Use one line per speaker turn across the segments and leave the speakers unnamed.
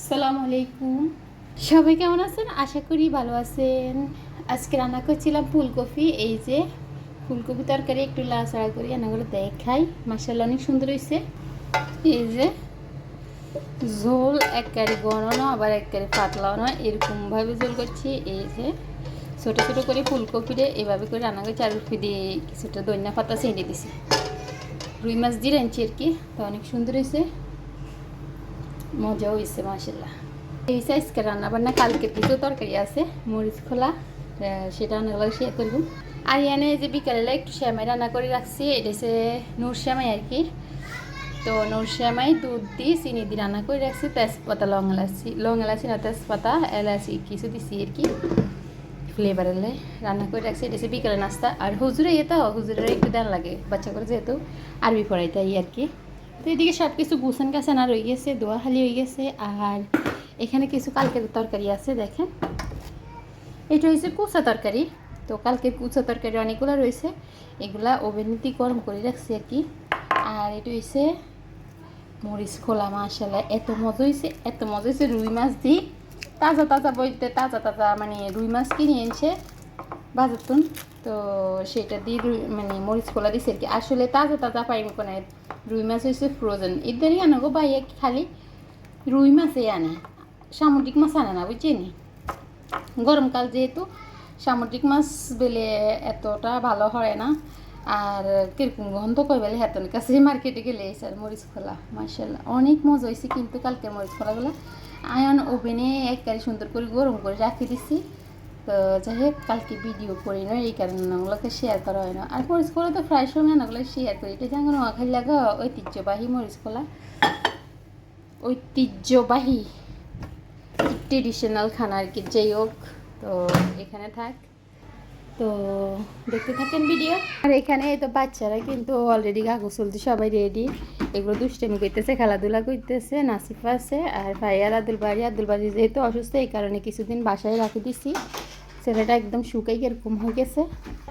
আসসালামু আলাইকুম। সবাই কেমন আছেন? আশা করি ভালো আছেন। আজকে রান্না করছিলাম ফুলকপি। এই যে ফুলকপি তরকারি একটু লাড়াচাড়া করি রান্না করে দেখাই। মাসাল্লাহ অনেক সুন্দর হয়েছে। এই যে ঝোল একবারে গণনা আবার একবারে পাতলাও না এরকমভাবে ঝোল করছি। এই যে ছোটো ছোটো করে ফুলকপিরে এভাবে করে রান্না করছি। আর উপরে দিয়ে কিছুটা দইনা পাতা ছেড়ে দিছি। রুই মাছ দিয়ে রাঁধছি আর কি। তো অনেক সুন্দর হয়েছে। মজা হয়েছে মাসাল্লাহ এই আজকে রান্না বান্না কালকে কিছু তরকারি আছে, মরিচ খোলা সেটা রান্নাগুলো শেয়ার করব। আর এনে যে বিকালে একটু শ্যামাই রান্না করে রাখছি, এটা হচ্ছে নূর শ্যামাই আর কি। তো নূর শ্যামাই দুধ দিয়ে চিনি দিয়ে রান্না করে রাখছি, তেজপাতা, লং এলাচি লং এলাচি না তেজপাতা, এলাচি কিছু দিছি আর কি। ফ্লেভার এলে রান্না করে রাখছি, এটা হচ্ছে বিকালে নাস্তা। আর হুজুরে তো হুজুরের একটু দেন লাগে, বাচ্চা করে যেহেতু, আরবি পড়াইতে আর কি। তো এদিকে সব কিছু গুছান গাছানা রয়ে গেছে, দোয়া খালি হয়ে গেছে। আর এখানে কিছু কালকের তরকারি আছে, দেখেন। এটা হয়েছে কুচা তরকারি। তো কালকের কুচা তরকারি অনেকগুলো রয়েছে। এগুলা ওভেনিতে গরম করে রাখছি আর কি। আর এটা হয়েছে মরিচ খোলা মাসাল্লাহ এত মজা হয়েছে এত মজা হয়েছে রুই মাছ দিই তাজা তাজা বলতে তাজা তাজা মানে রুই মাছ কিনে এনেছে বাজারতুন। তো সেটা দিয়ে মানে মরিচ খোলা দিছে আর কি। আসলে তাজা তাজা পাইনি কোনো রুই মাছ হয়েছে ফ্রোজেন এদেরই আনো গো ভাইয়া খালি রুই মাছই আনে। সামুদ্রিক মাছ আনে না, বুঝছেনি গরমকাল যেহেতু, সামুদ্রিক মাছ বেলে এতটা ভালো হয় না। আর কীরকম গন্ধ কই বেলে হেতনের কাছে মার্কেটে গেলে স্যার মরিচ খোলা মার্শাল্লাহ অনেক মজা হয়েছে কিন্তু কালকে মরিচ খোলাগুলো। আয়ন ওভেনে এক একবারে সুন্দর করে গরম করে রাখি দিছি। তো যাই হোক কালকে ভিডিও করি না, এই কারণে ওগুলোকে শেয়ার করা হয় না। আর মরিচ খোলা তো ফ্রাই সময় ওগুলো শেয়ার করি। এটা যেমন নোয়াখালী লাগা ঐতিহ্যবাহী মরিচ খোলা ঐতিহ্যবাহী ট্রেডিশনাল খানা আর কি। যাই হোক, তো এখানে থাক। তো দেখতে থাকেন ভিডিও আর এখানে তো বাচ্চারা কিন্তু অলরেডি কাগজ চলতে সবাই রেডি এগুলো দুষ্টামি করতেছে, খেলাধুলা করতেছে, নাসিফা আছে আর ভাইয়ার আদুল বাড়ি। আদুল বাড়ি যেহেতু অসুস্থ, এই কারণে কিছুদিন বাসায় রাখি দিছি। ছেলেটা একদম শুকাই এরকম হয়ে গেছে।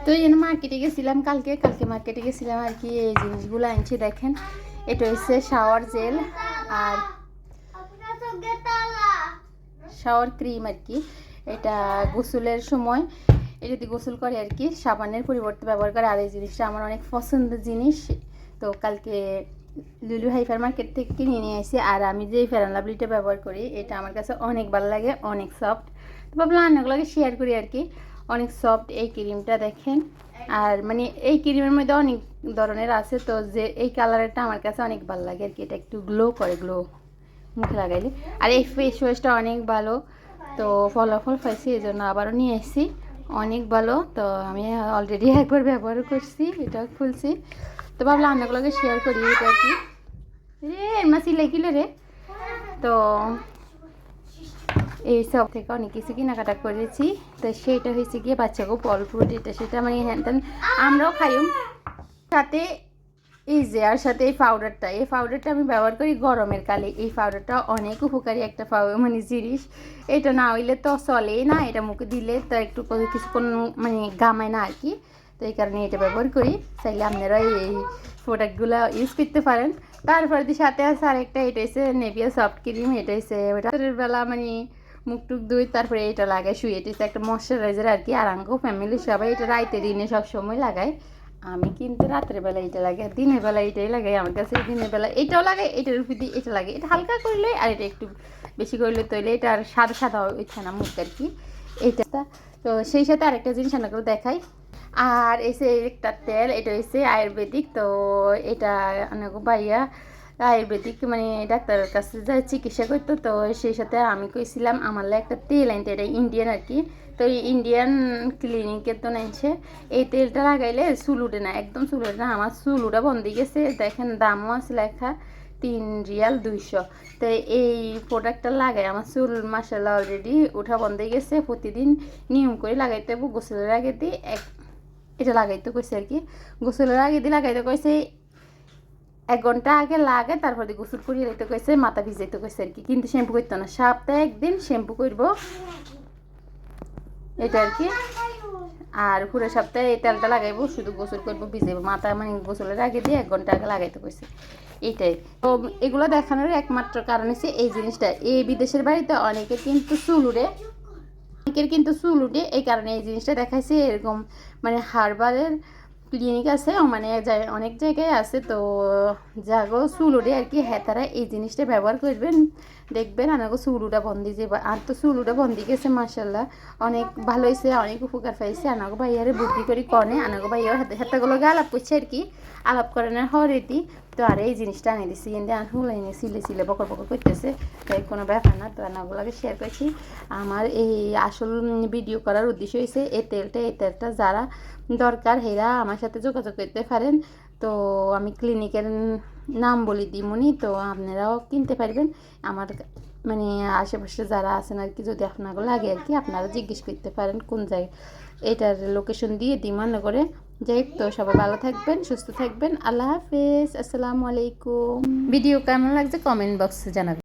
তো এই জন্য মার্কেটে গেছিলাম কালকে কালকে মার্কেটে গেছিলাম আর কি, এই জিনিসগুলো আনছি দেখেন। এটা হচ্ছে শাওয়ার জেল আর শাওয়ার ক্রিম আর কি। এটা গোসলের সময়, এটা যদি গোসল করে আর কি, সাবানের পরিবর্তে ব্যবহার করে। আর এই জিনিসটা আমার অনেক পছন্দের জিনিস। তো কালকে লুলু হাইফার মার্কেট থেকে কিনে নিয়ে আসি। আর আমি যে ফেরান লাভলিটা ব্যবহার করি, এটা আমার কাছে অনেক ভালো লাগে, অনেক সফট ভাবলাম রান্নাগুলোকে শেয়ার করি আর কি অনেক সফট এই ক্রিমটা দেখেন। আর মানে এই ক্রিমের মধ্যে অনেক ধরনের আছে, তো যে এই কালারটা আমার কাছে অনেক ভালো লাগে আর কি এটা একটু গ্লো করে গ্লো মুখে লাগাইলে। আর এই ফেস ওয়াশটা অনেক ভালো, তো ফলাফল পাইছি এই জন্য আবারও নিয়ে এসেছি অনেক ভালো, তো আমি অলরেডি একবার ব্যবহার করছি এটা খুলছি। তো ভাবলাম রান্নাগুলোকে শেয়ার করি, এটা কি? রে মা সিলাই কিলে রে। তো এই সব থেকে অনেক কিছু কেনাকাটা করেছি। তো সেটা হয়েছে গিয়ে বাচ্চাকে ফল ফ্রুট এটা সেটা মানে হ্যান ত্যান আমরাও খাইম সাথে এই যে, আর সাথে এই পাউডারটা এই পাউডারটা আমি ব্যবহার করি গরমের কালে। এই পাউডারটা অনেক উপকারী একটা পাউডার মানে জিনিস। এটা না হইলে তো চলেই না, এটা মুখে দিলে তো একটু কোনো- কিছুক্ষণ মানে গামায় না আর কি তো এই কারণে এটা ব্যবহার করি। চাইলে আপনারা এই প্রোডাক্টগুলো ইউজ করতে পারেন। তারপরে সাথে আছে আরেকটা, এটা হচ্ছে নেভিয়া সফট ক্রিম এটা হচ্ছে রাতের বেলা মানে মুখ টুক ধুই, তারপরে এটা লাগাই, শুয়ে এটা একটা ময়শ্চারাইজার আর কি, আর আঙ্গো ফ্যামিলি সবাই এটা রাইতে, দিনে সব সময় লাগায়। আমি কিন্তু রাত্রের বেলা এটা লাগে আর দিনের বেলা এটাই লাগাই, আমার কাছে দিনের বেলা এটাও লাগাই, এটার উপর দিয়ে এটা লাগে এটা হালকা করলে আর এটা একটু বেশি করলে তৈলে এটা আর সাদা সাদা ওইখানে না মুখ আর কি। এইটা তো সেই সাথে আরেকটা জিনিস রান্না করে দেখাই। আর এসে একটা তেল, এটা হচ্ছে আয়ুর্বেদিক, তো এটা অনেক ভাইয়া আয়ুর্বেদিক মানে ডাক্তারের কাছে যা চিকিৎসা করতো, তো সেই সাথে আমি কইছিলাম, আমার একটা তেল আনতে, এটা ইন্ডিয়ান আর কি। তো এই ইন্ডিয়ান ক্লিনিকের তো নাইছে, এই তেলটা লাগাইলে চুল উঠে না, একদম চুল উঠে না, আমার চুল উঠা বন্ধ গেছে। দেখেন দামও আছে লেখা তিন রিয়াল দুইশো। তো এই প্রোডাক্টটা লাগাই, আমার চুল মাসাল্লাহ অলরেডি উঠা বন্ধ গেছে, প্রতিদিন নিয়ম করে লাগাইতে গোসলের আগে দিয়ে এক, এটা লাগাইতে কইছে আর কি, গোসলের আগে দিয়ে লাগাইতে কইছে এক ঘণ্টা আগে লাগে, তারপর গোসল করিয়ে লাইতে কইছে, মাথা ভিজাইতে কইছে আর কি। কিন্তু শ্যাম্পু করতো না। সপ্তাহে একদিন শ্যাম্পু করব। এটা আর কি। আর পুরো সপ্তাহে এই তেলটা লাগাইবো, শুধু গোসল করব, ভিজাইবো। মাথা মানে গোসলের আগে দিয়ে এক ঘণ্টা আগে লাগাইতে কইছে। এইটাই। তো এগুলো দেখানোর একমাত্র কারণ হচ্ছে এই জিনিসটা। এই বিদেশের বাড়িতে অনেকের কিন্তু চুল উড়ে। অনেকের কিন্তু চুল উঠে এই কারণে এই জিনিসটা দেখাইছে এরকম মানে হারবারের ক্লিনিক আছে মানে অনেক জায়গায় আছে, তো যাগো উঠে আর কি হ্যাঁ তারা এই জিনিসটা ব্যবহার করবেন। দেখবেন আনাগো উঠা বন্দি যে, আর তো চুল উঠা বন্দি গেছে মার্শাল্লাহ অনেক ভালো হয়েছে অনেক উপকার পাইছে। আনাগো ভাইয়ারে বুদ্ধি করে কনে, আনাগো ভাইয়ার হাতে হাতেগুলোকে আলাপ করছে আর কি। আলাপ করে না হরেতি তো আর এই জিনিসটা আনি দিছি কিন্তু আর হুলাইনি সিলে সিলে, বকর বকর করতেছে। তাই কোনো ব্যাপার না, তো আনাগুলোকে শেয়ার করছি। আমার এই আসল ভিডিও করার উদ্দেশ্য হয়েছে এই তেলটা এই তেলটা যারা দরকার, হেরা আমার সাথে যোগাযোগ করতে পারেন। তো আমি ক্লিনিকের নাম বলি দিমুনি, তো আপনারাও কিনতে পারবেন। আমার মানে আশেপাশে যারা আছেন আর কি, যদি আপনাকে লাগে আর কি, আপনারা জিজ্ঞেস করতে পারেন কোন জায়গায়। এটার লোকেশন দিয়ে দিমান্য করে যাই তো সবাই ভালো থাকবেন, সুস্থ থাকবেন। আল্লাহ হাফিজ, আসসালামু আলাইকুম। ভিডিও কেমন লাগছে কমেন্ট বক্সে জানাবেন।